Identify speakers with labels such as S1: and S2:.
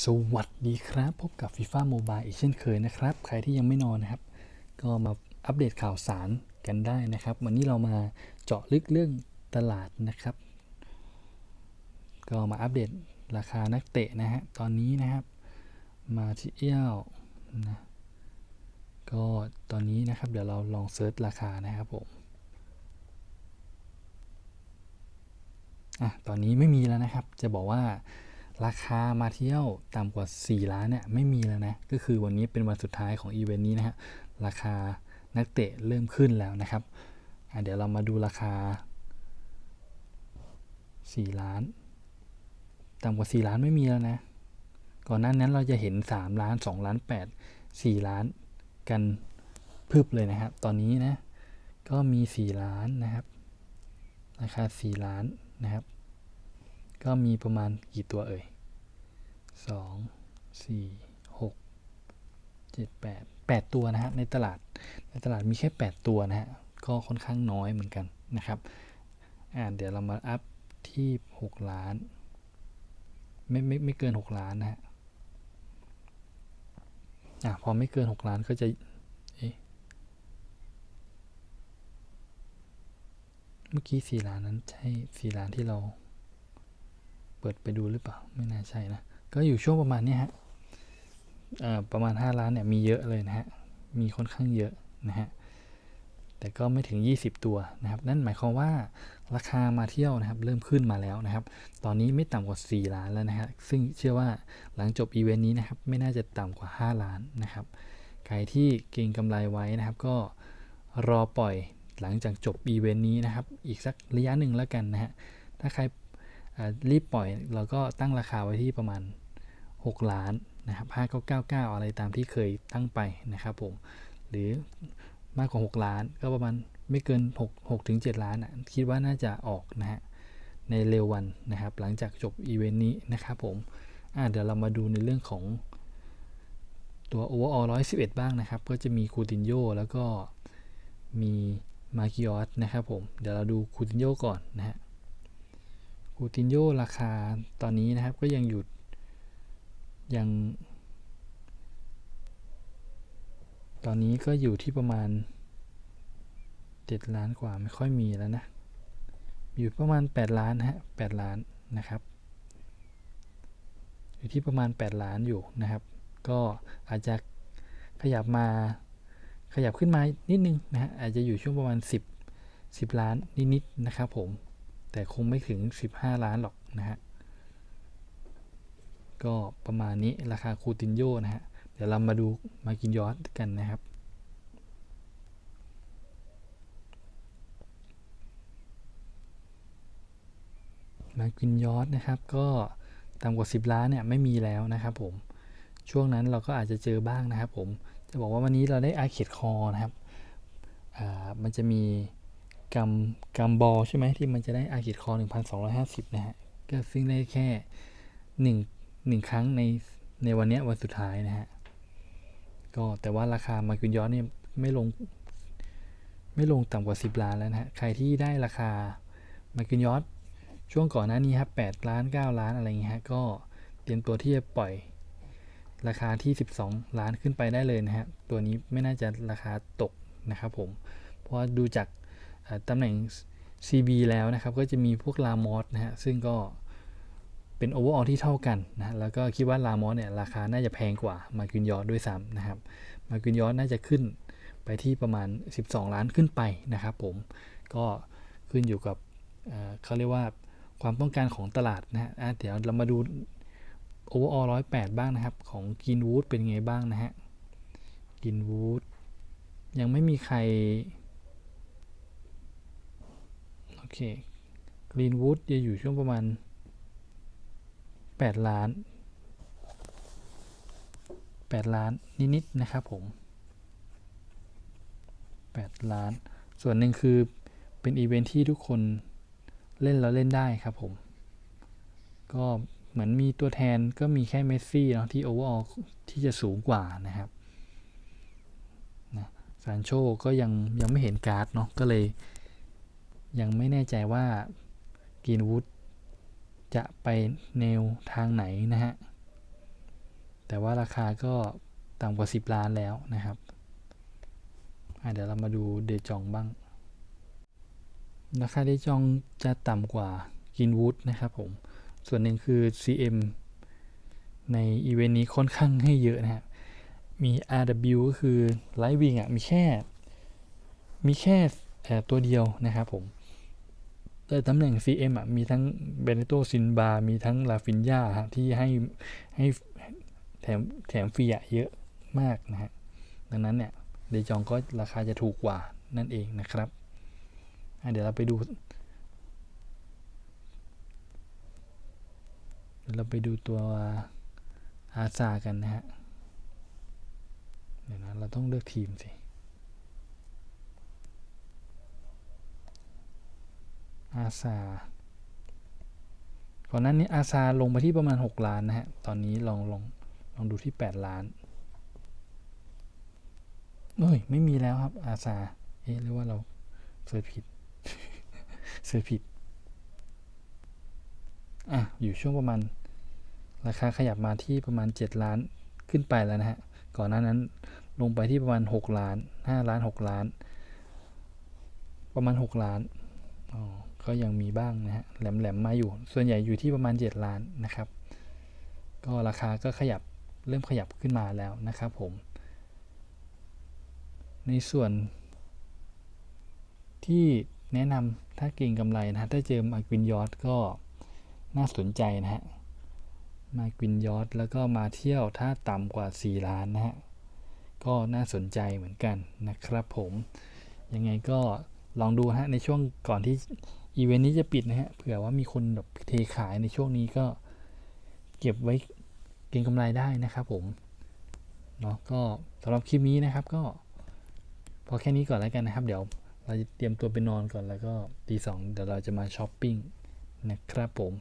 S1: สวัสดีครับ พบกับ FIFA Mobile อีกเช่นเคยนะครับ ใครที่ยังไม่นอนนะครับ ก็มาอัปเดตข่าวสารกันได้นะครับ วันนี้เรามาเจาะลึกเรื่องตลาดนะครับ ก็มาอัปเดตราคานักเตะนะฮะ ตอนนี้นะครับ มาที่เอลนะ ก็ตอนนี้นะครับ เดี๋ยวเราลองเซิร์ชราคานะครับผม อะ ตอนนี้ไม่มีแล้วนะครับ จะบอกว่า ราคามาเที่ยวต่ำกว่า 4 ล้านเนี่ยไม่มีแล้วนะ ก็คือวันนี้เป็นวันสุดท้ายของอีเวนต์นี้นะฮะ ราคานักเตะเริ่มขึ้นแล้วนะครับ เดี๋ยวเรามาดูราคา 4 ล้าน ต่ำกว่า 4 ล้านไม่มีแล้วนะ ก่อนหน้านั้นเราจะเห็น 3 ล้าน 2 ล้าน 8 4 ล้านกันพึบเลยนะครับ ตอนนี้นะ ก็มี 4 ล้านนะครับ ราคา 4 ล้านนะครับก็มีประมาณกี่ตัวเอ่ย สองสี่หกเจ็ดแปดแปดตัวนะฮะในตลาดในตลาดมีแค่แปดตัวนะฮะก็ค่อนข้างน้อยเหมือนกันนะครับอ่าเดี๋ยวเรามาอัพที่หกล้าน ไม่ไม่ไม่เกินหกล้านนะฮะอ่าพอไม่เกินหกล้านก็จะเอ๊ะเมื่อกี้สี่ล้านนั้นใช่สี่ล้านที่เราเปิดไปดูหรือเปล่า ไม่น่าใช่นะ ก็อยู่ช่วงประมาณนี้ฮะประมาณ 5 ล้านเนี่ยมีเยอะเลยนะฮะ มีค่อนข้างเยอะนะฮะ แต่ก็ไม่ถึง 20 ตัวนะครับ นั่นหมายความว่าราคามาเที่ยวนะครับ เริ่มขึ้นมาแล้วนะครับ ตอนนี้ไม่ต่ำกว่า 4 ล้านแล้วนะฮะ ซึ่งเชื่อว่าหลังจบอีเวนต์นี้นะครับ ไม่น่าจะต่ำกว่า 5 ล้านนะครับ ใครที่เก็งกำไรไว้นะครับ ก็รอปล่อยหลังจากจบอีเวนต์นี้นะครับ อีกสักระยะหนึ่งแล้วกันนะฮะ ถ้าใครรีบปล่อยเราก็ตั้งราคาไว้ที่ประมาณ 6 ล้านนะครับ5999 อะไรตามที่เคยตั้งไปนะครับผม หรือมากกว่า 6 ล้านก็ประมาณไม่เกิน6 6ถึง7ล้านนะคิดว่าน่าจะออกนะฮะในเร็ววันนะครับ หลังจากจบอีเวนต์นี้นะครับผมเดี๋ยวเรามาดูในเรื่องของตัว overall 111บ้างนะครับ ก็จะมีคูตินโยแล้วก็มีมาคิออสนะครับผม เดี๋ยวเราดูคูตินโยก่อนนะฮะคูตินโยราคาตอนนี้นะครับก็ยังอยู่ ยัง ตอนนี้ก็อยู่ที่ประมาณ7ล้านกว่าไม่ค่อยมีแล้วนะ อยู่ประมาณ 8 ล้านนะฮะ8ล้านนะครับ อยู่ที่ประมาณ 8 ล้านอยู่นะครับ ก็อาจจะขยับมาขยับขึ้นมานิดนึงนะฮะอาจจะอยู่ช่วงประมาณ 10 10 ล้านนิดๆนะครับผม แต่คงไม่ถึง 15 ล้านหรอกนะฮะ ก็ประมาณนี้ราคาคูตินโยนะฮะ เดี๋ยวเรามาดูมากินยอดกันนะครับ มากินยอดนะครับ ก็ต่ำกว่า 10 ล้านเนี่ยไม่มีแล้วนะครับผม ช่วงนั้นเราก็อาจจะเจอบ้างนะครับผม จะบอกว่าวันนี้เราได้อาเขตคอนะครับมันจะมีกัมกัมบอลใช่ไหมที่มันจะได้อากิดคอ 1,250 นะฮะ ก็ซึ่งได้แค่หนึ่ง หนึ่งครั้งในในวันเนี้ยวันสุดท้ายนะฮะ ก็แต่ว่าราคามากุนยอสเนี่ยไม่ลงไม่ลงต่ำกว่า 10 ล้านแล้วนะฮะ ใครที่ได้ราคามากุนยอสช่วงก่อนหน้านี้ครับ8ล้าน 9 ล้านอะไรอย่างเงี้ยฮะ ก็เตรียมตัวที่จะปล่อยราคาที่ 12 ล้านขึ้นไปได้เลยนะฮะ ตัวนี้ไม่น่าจะราคาตกนะครับผม เพราะว่าดูจากตำแหน่ง CB แล้วนะครับ ก็จะมีพวกลามอสนะฮะ ซึ่งก็ เป็น overall ที่เท่ากันนะแล้วก็คิดว่าลามอสเนี่ยราคาน่าจะแพงกว่ามากินยอดด้วยซ้ำนะครับมากินยอดน่าจะขึ้นไปที่ประมาณ 12 ล้านขึ้นไปนะครับผมก็ขึ้นอยู่กับเเขาเรียกว่าความต้องการของตลาดนะฮะเดี๋ยวเรามาดู overall 108บ้างนะครับ ของกินวูดเป็นไงบ้างนะฮะกินวูดยังไม่มีใคร โอเคกรีนวูดจะอยู่ช่วงประมาณ 8ล้าน8ล้านนิดๆนะครับผม8ล้าน ส่วนหนึ่งคือเป็นอีเวนท์ที่ทุกคนเล่นแล้วเล่นได้ครับผม ก็เหมือนมีตัวแทนก็มีแค่เมสซี่เนาะที่โอเวอร์อที่จะสูงกว่านะครับนะซานโชก็ยังยังไม่เห็นการ์ดเนาะก็เลย ยังไม่แน่ใจว่ากินวูด จะไปแนวทางไหนนะฮะ แต่ว่าราคาก็ต่ำกว่า 10 ล้านแล้วนะครับเดี๋ยวเรามาดูเดจองบ้าง ราคาเดจองจะต่ำกว่ากินวูดนะครับผม ส่วนหนึ่งคือ CM ในอีเวนต์นี้ค่อนข้างให้เยอะนะครับ มี RW ก็คือ Light Wing อะ มีแค่ มีแค่เอ่ตัวเดียวนะครับผม แต่ตำแหน่ง CM อะมีทั้งเบเนโตซินบา มีทั้งลาฟินยาฮะที่ให้ให้แถมแถมฟรีอะเยอะมากนะฮะ ดังนั้นเนี่ยเดจองก็ราคาจะถูกกว่านั่นเองนะครับ เดี๋ยวเราไปดูเดี๋ยวเราไปดูตัวอาซากันนะฮะ เดี๋ยวนะเราต้องเลือกทีมสิ อาซาก่อนหน้านี้อาซาลงไปที่ประมาณ 6 ล้านนะฮะ ตอนนี้ลองลองลองดูที่ 8 ล้านเอ้ยไม่มีแล้วครับอาซาเอ๊ะหรือว่าเราเสิร์ชผิดเสิร์ชผิดอะอยู่ช่วงประมาณ ราคาขยับมาที่ประมาณ 7 ล้านขึ้นไปแล้วนะฮะ ก่อนหน้านั้นลงไปที่ประมาณ 6 ล้าน 5 ล้าน 6 ล้าน ประมาณ 6 ล้านอ๋อ ก็ยังมีบ้างนะฮะแหลมๆมาอยู่ ส่วนใหญ่อยู่ที่ประมาณ 7 ล้านนะครับ ก็ราคาก็ขยับเริ่มขยับขึ้นมาแล้วนะครับผม ในส่วน ที่แนะนำถ้าเก่งกำไรนะฮะถ้าเจอมากินยอดก็น่าสนใจนะฮะมากินยอดแล้วก็มาเที่ยวถ้าต่ำกว่า 4 ล้านนะฮะก็น่าสนใจเหมือนกันนะครับผม ยังไงก็ลองดูฮะในช่วงก่อนที่ อีเวนต์นี้จะปิดนะฮะ เผื่อว่ามีคนแบบเทขายในช่วงนี้ก็เก็บไว้เก็งกำไรได้นะครับผม เนาะก็สำหรับคลิปนี้นะครับก็ พอแค่นี้ก่อนแล้วกันนะครับ เดี๋ยวเราจะเตรียมตัวไปนอนก่อนแล้วก็ตีสองเดี๋ยวเราจะมาช้อปปิ้งนะครับผม